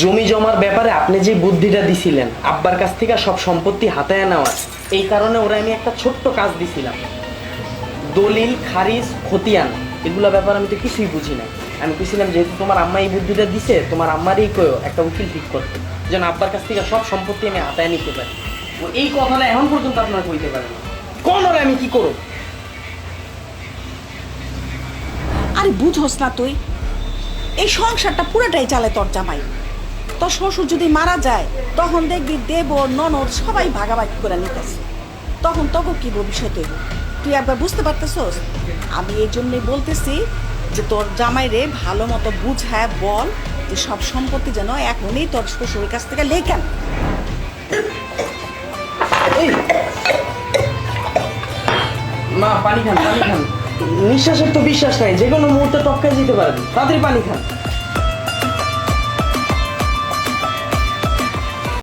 জমি জমার ব্যাপারে আপনি যে বুদ্ধিটা দিছিলেন, আব্বার কাছ থেকে সব সম্পত্তি হাতায় নেওয়ার, এই কারণে ওরা আমি একটা ছোট্ট কাজ দিছিলাম। দলিল, খারিজ, খতিয়ান, এগুলা ব্যাপার আমি তো কিছুই বুঝি না আমি কইছিলাম যেহেতু তোমার আম্মা এই বুদ্ধিটা দিছে, তোমার আম্মারই কয়ো একটা উকিল ঠিক করতে। যেন আব্বার কাছ থেকে সব সম্পত্তি আমি হাতায় নিতে পারি। এই কথাটা এখন পর্যন্ত আপনারা কইতে পারেন কোন আমি কি করব? আরে বুঝোস না তুই। এই সংসারটা পুরোটাই চালে তোর জামাই। তোর শ্বশুর যদি মারা যায়, তখন দেখবি দেব, ননদ সবাই ভাগাভাগি করে নিতেছে। তখন তোকে কি ভবিষ্যৎ হইব? তুই একবার বুঝতে পারতেছস? আমি এই জন্যই বলতেছি যে তোর জামাই রে ভালো মতো বুঝায় বল যে সব সম্পত্তি যেন এখনই তোর শ্বশুরের কাছ থেকে লেখেন মা, পানি খান পানি খান। নিঃশ্বাসের তো বিশ্বাস নাই যে কোনো মুহূর্তে টপকায় যেতে পারবে। তাদের পানি খান